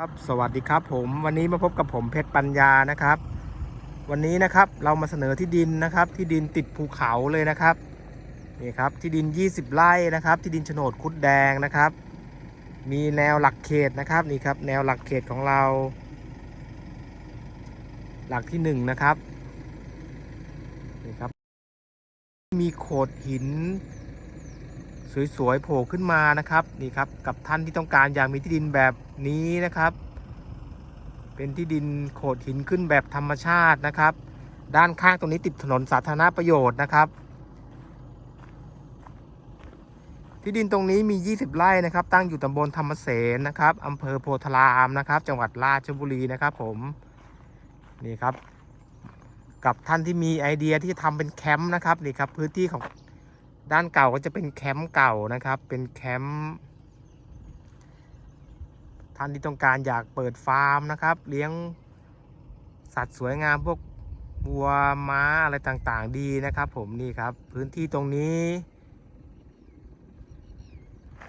ครับสวัสดีครับผมวันนี้มาพบกับผมเพชรปัญญานะครับ วันนี้นะครับเรามาเสนอที่ดินนะครับ ที่ดินติดภูเขาเลยนะครับนี่ครับที่ดิน 20 ไร่นะครับ ที่ดินโฉนดคุดแดงนะครับ มีแนวหลักเขตนะครับนี่ครับ แนวหลักเขตของเรา หลักที่หนึ่งนะครับนี่ครับ มีโขดหิน สวยๆโผล่ขึ้นมานะครับนี่ครับกับท่านที่ต้องการอยากมีที่ดินแบบนี้นะครับ เป็นที่ดินโขดหินขึ้นแบบธรรมชาตินะครับ ด้านข้างตรงนี้ติดถนนสาธารณประโยชน์นะครับ ที่ดินตรงนี้มี 20 ไร่นะครับ ตั้งอยู่ตำบลธรรมเสนนะครับอำเภอโพธารามนะครับ จังหวัดราชบุรีนะครับ ผมนี่ครับ กับท่านที่มีไอเดียที่จะทำเป็นแคมป์นะครับนี่ครับพื้นที่ของ ด้านเก่าก็จะเป็นแคมป์เก่านะครับ เป็นแคมป์ท่านที่ต้องการอยากเปิดฟาร์มนะครับ เลี้ยงสัตว์สวยงามพวกวัวม้าอะไรต่างๆ ดีนะครับ ผมนี่ครับ พื้นที่ตรงนี้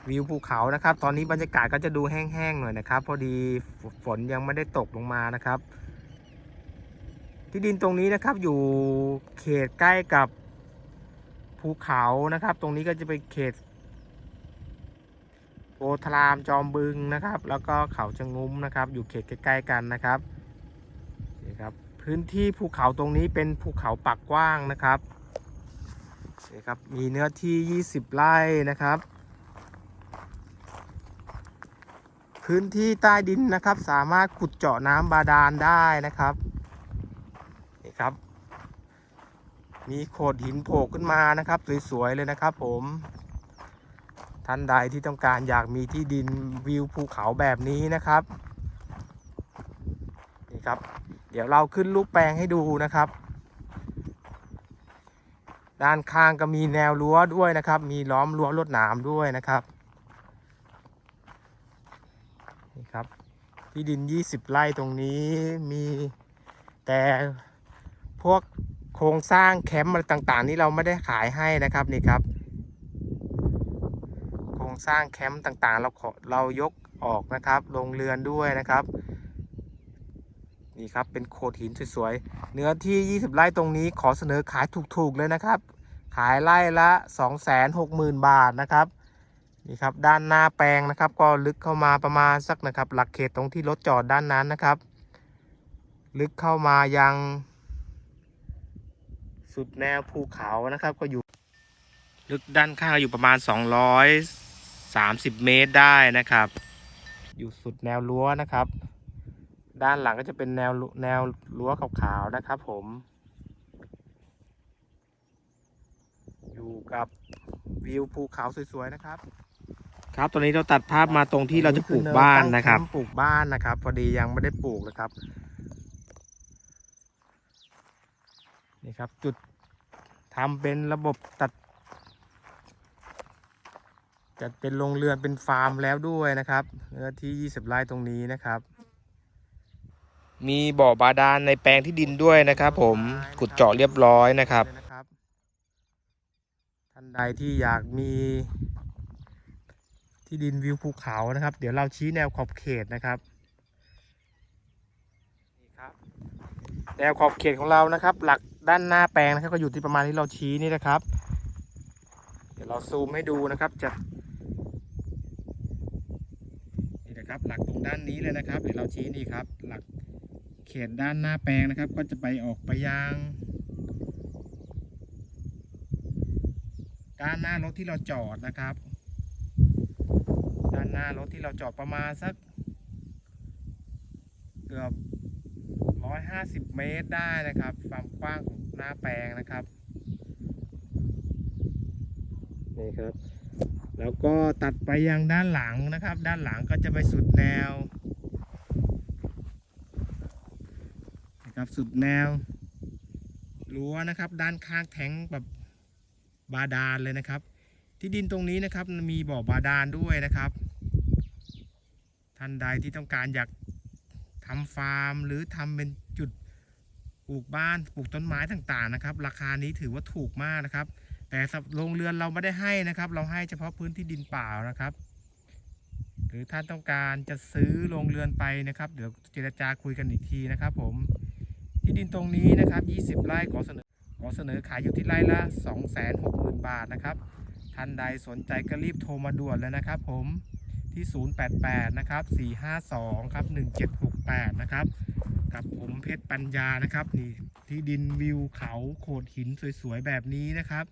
วิวภูเขานะครับ ตอนนี้บรรยากาศก็จะดูแห้งๆหน่อยนะครับ พอดีฝนยังไม่ได้ตกลงมานะครับ ที่ดินตรงนี้นะครับอยู่เขตใกล้กับ ภูเขานะครับ ตรงนี้ก็จะเป็นเขตโพธารามจอมบึงนะครับ แล้วก็เขาชะงุ้มนะครับ อยู่เขตใกล้ๆกันนะครับนี่ครับ พื้นที่ภูเขาตรงนี้เป็นภูเขาปากกว้างนะครับนี่ครับ มีเนื้อที่ 20 ไร่นะครับ พื้นที่ใต้ดินนะครับ สามารถขุดเจาะน้ำบาดาลได้นะครับนี่ครับ มีโขดหินโผล่ขึ้นมานะครับ สวยๆเลยนะครับผม ท่านใดที่ต้องการอยากมีที่ดินวิวภูเขาแบบนี้นะครับนี่ครับ เดี๋ยวเราขึ้นรูปแปลงให้ดูนะครับ ด้านข้างก็มีแนวรั้วด้วยนะครับ มีล้อมรั้วลวดหนามด้วยนะครับนี่ครับที่ดิน 20 ไร่ตรงนี้มีแต่พวก โครงสร้างแคมป์อะไรต่างๆ นี่เราไม่ได้ขายให้นะครับนี่ครับ โครงสร้างแคมป์ต่างๆ เราขอเรายกออกนะครับโรงเรือนด้วยนะครับ นี่ครับเป็นโขดหินสวยๆเนื้อที่ 20 ไร่ตรงนี้ขอเสนอขายถูกๆเลยนะครับ ขายไร่ละ 260,000 บาทนะครับนี่ครับด้านหน้าแปลงนะครับ ก็ลึกเข้ามาประมาณสักนะครับ หลักเขตตรงที่รถจอดด้านนั้นนะครับ ลึกเข้ามายัง สุดแนวภูเขานะครับ ก็อยู่ ลึกด้านข้างอยู่ประมาณ 230 เมตรได้นะครับ อยู่สุดแนวรั้วนะครับ ด้านหลังก็จะเป็นแนวรั้วแนวรั้วขาวๆนะครับ ผม อยู่กับวิวภูเขาสวยๆนะครับ ครับตอนนี้เราตัดภาพมาตรงที่เราจะปลูกบ้านนะครับ ปลูกบ้านนะครับ พอดียังไม่ได้ปลูกนะครับ นี่ครับจุดทำเป็นระบบตัด จัดเป็นโรงเรือนเป็นฟาร์มแล้วด้วยนะครับเนื้อที่ 20 ไร่ตรงนี้นะครับ มีบ่อบาดาลในแปลงที่ดินด้วยนะครับ ผมขุดเจาะเรียบร้อยนะครับท่านใดที่อยากมีที่ดินวิวภูเขานะครับ เดี๋ยวเราชี้แนวขอบเขตนะครับนี่ครับ แนวขอบเขตของเรานะครับ หลักด้านหน้าแปลงนะครับ ก็อยู่ที่ประมาณที่เราชี้นี่นะครับ เดี๋ยวเราซูมให้ดูนะครับจะนี่นะครับ หลักตรงด้านนี้เลยนะครับเดี๋ยวเราชี้นี่ครับ หลักเขตด้านหน้าแปลงนะครับ ก็จะไปออกไปยังด้านหน้ารถที่เราจอดนะครับ ด้านหน้ารถที่เราจอดประมาณสัก เกือบ 150 เมตรได้นะครับ ความกว้างของหน้าแปลงนะครับ นี่ครับ แล้วก็ตัดไปยังด้านหลังนะครับ ด้านหลังก็จะไปสุดแนวนะครับสุดแนวรั้วนะครับ ด้านข้างแทงแบบบาดาลเลยนะครับ ที่ดินตรงนี้นะครับมีบ่อบาดาลด้วยนะครับ ท่านใดที่ต้องการอยาก ทำฟาร์ม หรือทำเป็นจุดปลูกบ้านปลูกต้นไม้ต่างๆนะครับ ราคานี้ถือว่าถูกมากนะครับ แต่สำหรับโรงเรือนเราไม่ได้ให้นะครับ เราให้เฉพาะพื้นที่ดินเปล่านะครับ หรือท่านต้องการจะซื้อโรงเรือนไปนะครับ เดี๋ยวเจรจาคุยกันอีกทีนะครับ ผมที่ดินตรงนี้นะครับ 20 ไร่ขอเสนอขอเสนอขายอยู่ที่ไร่ละ 260,000 บาทนะครับท่านใดสนใจก็รีบโทรมาด่วนเลยนะครับ ผมที่ 088 นะครับ 452 ครับ 8นะครับ กับผมเพชรปัญญานะครับนี่ที่ดินวิวเขาโขดหินสวยๆแบบนี้นะครับ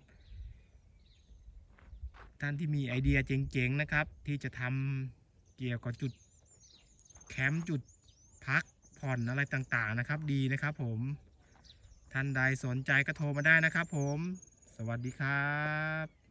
ท่านที่มีไอเดียเจ๋งๆนะครับ ที่จะทำเกี่ยวกับจุดแคมป์จุดพักผ่อนอะไรต่างๆนะครับ ดีนะครับผมท่านใดสนใจก็โทรมาได้นะครับผม สวัสดีครับ